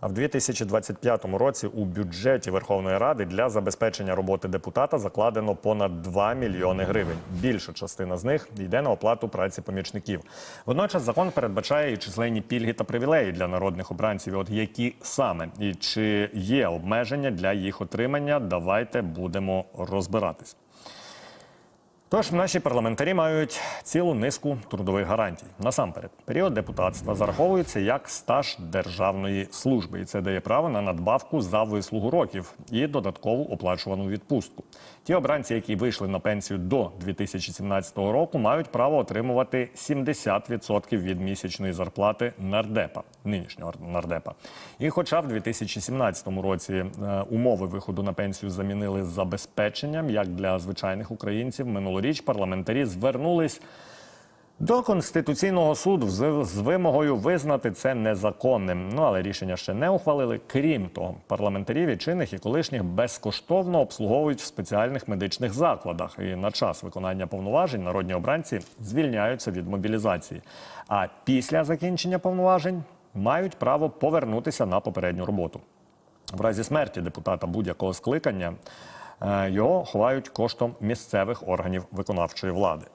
А в 2025 році у бюджеті Верховної Ради для забезпечення роботи депутата закладено понад 2 мільйони гривень. Більша частина з них йде на оплату праці помічників. Водночас закон передбачає і численні пільги та привілеї для народних обранців. От які саме і чи є обмеження для їх отримання? Давайте будемо розбиратись. Тож наші парламентарі мають цілу низку трудових гарантій. Насамперед, період депутатства зараховується як стаж державної служби, і це дає право на надбавку за вислугу років і додаткову оплачувану відпустку. Ті обранці, які вийшли на пенсію до 2017 року, мають право отримувати 70% від місячної зарплати нардепа, нинішнього нардепа. І хоча в 2017 році е, умови виходу на пенсію замінили забезпеченням, як для звичайних українців, минулоріч парламентарі звернулись до Конституційного суду з, вимогою визнати це незаконним. Ну але рішення ще не ухвалили. Крім того, парламентарів і чинних і колишніх безкоштовно обслуговують в спеціальних медичних закладах. І на час виконання повноважень народні обранці звільняються від мобілізації. А після закінчення повноважень мають право повернутися на попередню роботу. В разі смерті депутата будь-якого скликання його ховають коштом місцевих органів виконавчої влади.